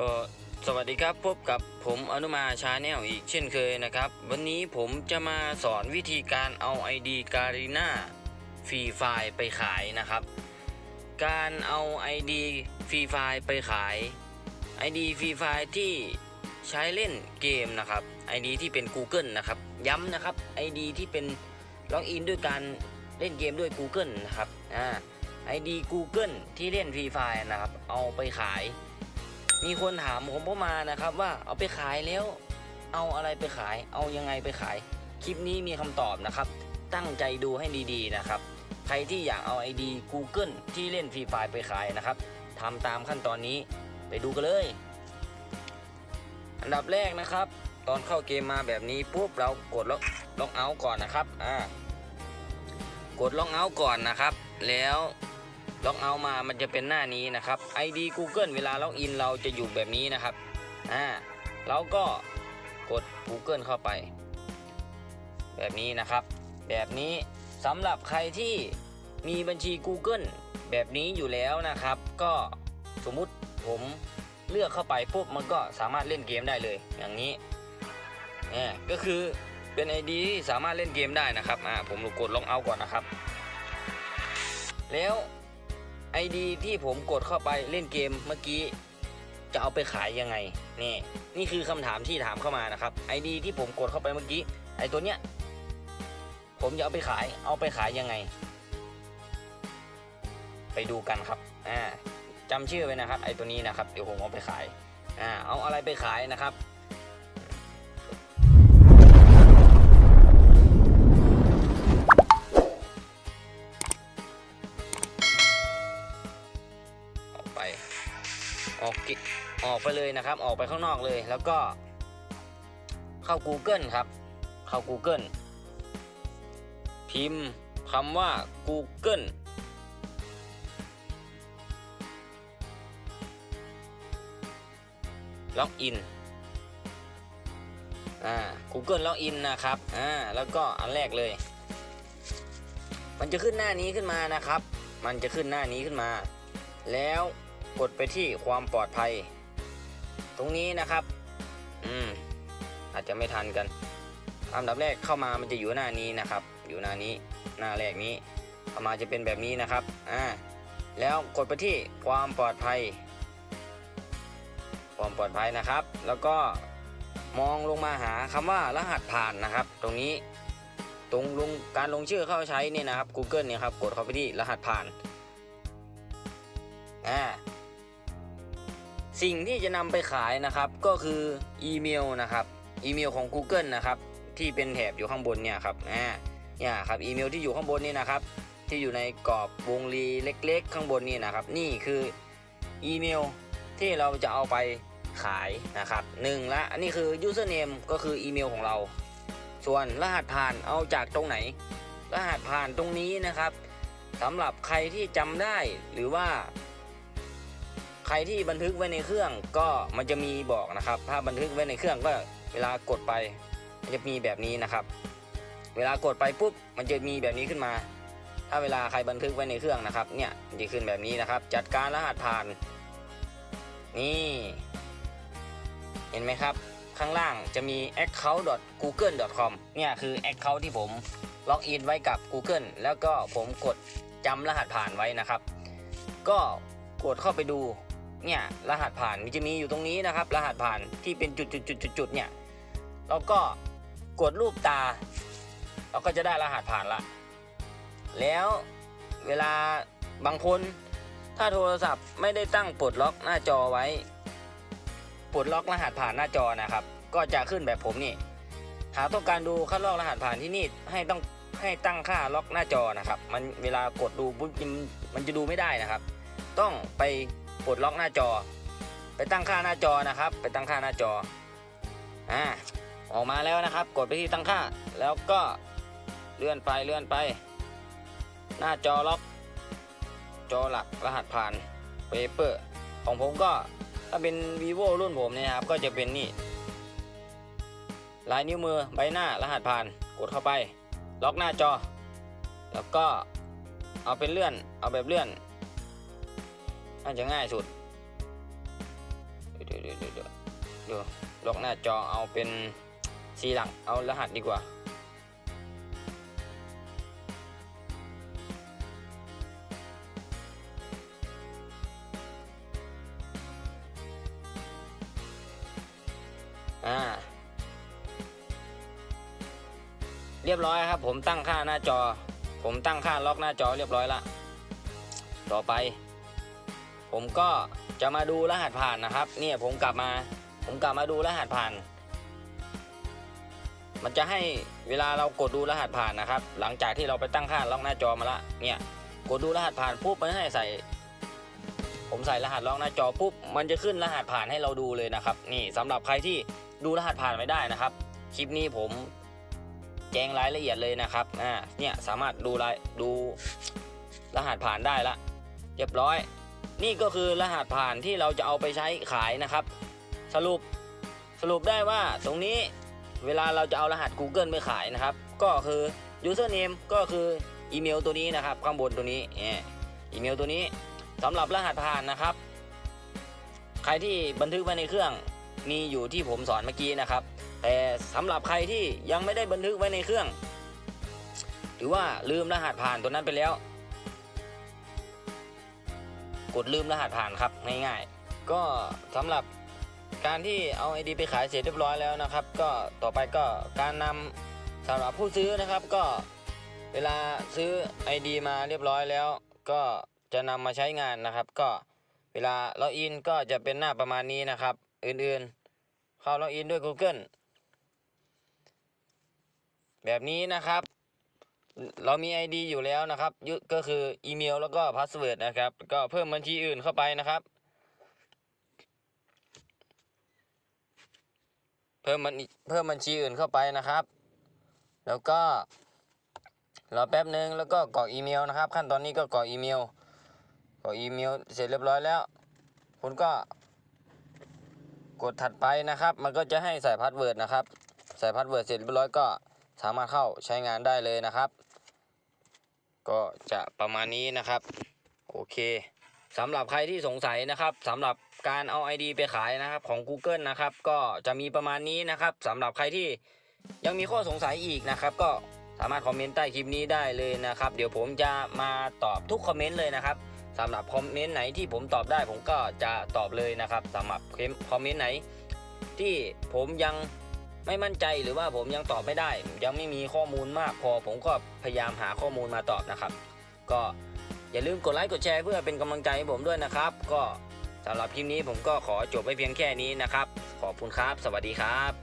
ก็สวัสดีครับพบกับผมอนุมาชาแนลอีกเช่นเคยนะครับ วันนี้ผมจะมาสอนวิธีการเอา ID การีนาฟรีไฟล์ไปขายนะครับ การเอา ID ฟรีไฟล์ไปขาย ID ฟรีไฟล์ที่ใช้เล่นเกมนะครับ ID ที่เป็น Google นะครับ ย้ำนะครับ ID ที่เป็นล็อกอินด้วยการเล่นเกมด้วย Google นะครับอ่า ID Google ที่เล่นฟรีไฟล์นะครับ เอาไปขาย มีคนถามผมเข้ามานะครับว่าเอาไปขายแล้ว เอาอะไรไปขาย เอายังไงไปขาย คลิปนี้มีคำตอบนะครับ ตั้งใจดูให้ดีๆนะครับ ใครที่อยากเอา ID Google ที่เล่นฟรีไฟล์ไปขายนะครับทำตามขั้นตอนนี้ไปดูกันเลย อันดับแรกนะครับ ตอนเข้าเกมมาแบบนี้ปุ๊บเรากดล็อกล็อกเอาท์ก่อนนะครับอ่ากดล็อกเอาท์ก่อนนะครับ แล้ว ล็อกเอามามันจะเป็นหน้านี้นะครับ ID Google เวลาล็อกอินเราจะอยู่แบบนี้นะครับอ่าเราก็กด Google เข้าไป แบบนี้นะครับ แบบนี้สำหรับใครที่มีบัญชี Google แบบนี้อยู่แล้วนะครับ ก็สมมุติผมเลือกเข้าไปปุ๊บมันก็สามารถเล่นเกมได้เลย อย่างนี้เนี่ยก็คือเป็น ID ที่สามารถเล่นเกมได้นะครับอ่าผมกดล็อกเอาก่อนนะครับ แล้ว ID ที่ผมกดเข้าไปเล่นเกมเมื่อกี้ จะเอาไปขายยังไงนี่นี่คือคำถามที่ถามเข้ามานะครับ ID ที่ผมกดเข้าไปเมื่อกี้ไอตัวเนี้ยผมจะเอาไปขายเอาไปขายยังไง ไปดูกันครับอ่าจำชื่อไว้นะครับ ไอตัวนี้นะครับเดี๋ยวผมเอาไปขายอ่าเอาอะไรไปขายนะครับ ออกไปเลยนะครับ ออกไปข้างนอกเลย แล้วก็เข้า Google ครับ เข้า Google พิมพ์คำว่า Google ล็อกอินอ่า Google ล็อกอินนะครับ อ่า แล้วก็อันแรกเลย มันจะขึ้นหน้านี้ขึ้นมานะครับ มันจะขึ้นหน้านี้ขึ้นมา แล้ว กดไปที่ความปลอดภัย ตรงนี้นะครับ อืม อาจจะไม่ทันกันอันดับแรกเข้ามามันจะอยู่หน้านี้นะครับ อยู่หน้านี้ หน้าแรกนี้ เข้ามาจะเป็นแบบนี้นะครับ อ่า แล้วกดไปที่ความปลอดภัย ความปลอดภัยนะครับ แล้วก็มองลงมาหาคำว่ารหัสผ่านนะครับ ตรงนี้ ตรงลงการลงชื่อเข้าใช้เนี่ยนะครับ Google เนี่ยครับ กดเข้าไปที่รหัสผ่าน อ่า สิ่งที่จะนำไปขายนะครับก็คืออีเมลนะครับอีเมลของ Google นะครับที่เป็นแถบอยู่ข้างบนเนี่ยครับอ่าเนี่ยครับอีเมลที่อยู่ข้างบนนี่นะครับ ที่อยู่ในกรอบวงรีเล็ก ๆ ข้างบนนี่นะครับ นี่คืออีเมลที่เราจะเอาไปขายนะครับหนึ่งละอันนี้คือ username ก็คืออีเมลของเรา ส่วนรหัสผ่านเอาจากตรงไหน รหัสผ่านตรงนี้นะครับสำหรับใครที่จำได้หรือว่า ใครที่บันทึกไว้ในเครื่องก็มันจะมีบอกนะครับ ถ้าบันทึกไว้ในเครื่องก็เวลากดไปมันจะมีแบบนี้นะครับ เวลากดไปปุ๊บมันจะมีแบบนี้ขึ้นมา ถ้าเวลาใครบันทึกไว้ในเครื่องนะครับ เนี่ยมันจะขึ้นแบบนี้นะครับ จัดการรหัสผ่าน นี่ เห็นไหมครับ ข้างล่างจะมี account.google.com เนี่ยคือ account ที่ผมล็อกอินไว้กับ Google แล้วก็ผมกดจำรหัสผ่านไว้นะครับ ก็กดเข้าไปดู เนี่ยรหัสผ่านมันจะมีอยู่ตรงนี้นะครับ รหัสผ่านที่เป็นจุดจุดจุดจุดจุดเนี่ยเราก็กดรูปตา เราก็จะได้รหัสผ่านละ แล้วเวลาบางคนถ้าโทรศัพท์ไม่ได้ตั้งปลดล็อกหน้าจอไว้ปลดล็อกรหัสผ่านหน้าจอนะครับ ก็จะขึ้นแบบผมนี่ หากต้องการดูค่าล็อกรหัสผ่านที่นี่ให้ต้องให้ตั้งค่าล็อกหน้าจอนะครับ มันเวลากดดูปุ๊บมันจะดูไม่ได้นะครับ ต้องไป ปลดล็อกหน้าจอ ไปตั้งค่าหน้าจอนะครับ ไปตั้งค่าหน้าจออ่าออกมาแล้วนะครับ กดไปที่ตั้งค่า แล้วก็เลื่อนไปเลื่อนไป หน้าจอล็อก จอหลักรหัสผ่านเปเปอร์ของผมก็ถ้าเป็น vivo รุ่นผมเนี่ยครับ ก็จะเป็นนี่ลายนิ้วมือใบหน้ารหัสผ่านกดเข้าไป ล็อกหน้าจอ แล้วก็เอาเป็นเลื่อนเอาแบบเลื่อน น่าจะง่ายสุดเดี๋ยวเดี๋ยวเดี๋ยวเดี๋ยวเดี๋ยวล็อกหน้าจอเอาเป็นสีหลังเอารหัสดีกว่าอ่าเรียบร้อยครับ ผมตั้งค่าหน้าจอ ผมตั้งค่าล็อกหน้าจอเรียบร้อยละต่อไป ผมก็จะมาดูรหัสผ่านนะครับ เนี่ยผมกลับมาผมกลับมาดูรหัสผ่าน มันจะให้เวลาเรากดดูรหัสผ่านนะครับ หลังจากที่เราไปตั้งค่าล็อกหน้าจอมาละเนี่ยกดดูรหัสผ่านปุ๊บมันให้ใส่ ผมใส่รหัสล็อกหน้าจอปุ๊บมันจะขึ้นรหัสผ่านให้เราดูเลยนะครับ นี่สำหรับใครที่ดูรหัสผ่านไม่ได้นะครับ คลิปนี้ผมแจ้งรายละเอียดเลยนะครับอ่าเนี่ยสามารถดูรายดูรหัสผ่านได้ละเรียบร้อย นี่ก็คือรหัสผ่านที่เราจะเอาไปใช้ขายนะครับ สรุปสรุปได้ว่าตรงนี้เวลาเราจะเอารหัส Google ไปขายนะครับ ก็คือ username ก็คืออีเมลตัวนี้นะครับ ข้างบนตัวนี้เนี่ยอีเมลตัวนี้สำหรับรหัสผ่านนะครับ ใครที่บันทึกไว้ในเครื่องมีอยู่ที่ผมสอนเมื่อกี้นะครับ แต่สำหรับใครที่ยังไม่ได้บันทึกไว้ในเครื่อง หรือว่าลืมรหัสผ่านตัวนั้นไปแล้ว กดลืมรหัสผ่านครับง่ายๆ ก็สำหรับการที่เอา ID ไปขายเสร็จเรียบร้อยแล้วนะครับ ก็ต่อไปก็การนำสำหรับผู้ซื้อนะครับก็เวลาซื้อ ID มาเรียบร้อยแล้ว ก็จะนำมาใช้งานนะครับ ก็เวลาล็อกอินก็จะเป็นหน้าประมาณนี้นะครับ อื่นๆ เข้าล็อกอินด้วย Google แบบนี้นะครับ เรามี ID อยู่แล้วนะครับยุก็คืออีเมลแล้วก็พาสเวิร์ดนะครับ ก็เพิ่มบัญชีอื่นเข้าไปนะครับ เพิ่มมันเพิ่มบัญชีอื่นเข้าไปนะครับ แล้วก็รอแป๊บหนึ่งแล้วก็กรอกอีเมลนะครับ ขั้นตอนนี้ก็กรอกอีเมลกรอกอีเมลเสร็จเรียบร้อยแล้ว คุณก็กดถัดไปนะครับ มันก็จะให้ใส่พาสเวิร์ดนะครับ ใส่พาสเวิร์ดเสร็จเรียบร้อยก็สามารถเข้าใช้งานได้เลยนะครับ ก็จะประมาณนี้นะครับ โอเคสำหรับใครที่สงสัยนะครับสำหรับการเอา ID ไปขายนะครับของ Google นะครับ ก็จะมีประมาณนี้นะครับสำหรับใครที่ยังมีข้อสงสัยอีกนะครับ ก็สามารถคอมเมนต์ใต้คลิปนี้ได้เลยนะครับ เดี๋ยวผมจะมาตอบทุกคอมเมนต์เลยนะครับสำหรับคอมเมนต์ไหนที่ผมตอบได้ผมก็จะตอบเลยนะครับสำหรับคอมเมนต์ไหน ที่ผมยัง ไม่มั่นใจหรือว่าผมยังตอบไม่ได้ ยังไม่มีข้อมูลมากพอ ผมก็พยายามหาข้อมูลมาตอบนะครับ ก็อย่าลืมกดไลค์กดแชร์เพื่อเป็นกำลังใจให้ผมด้วยนะครับ ก็สำหรับคลิปนี้ผมก็ขอจบไว้เพียงแค่นี้นะครับ ขอบคุณครับ สวัสดีครับ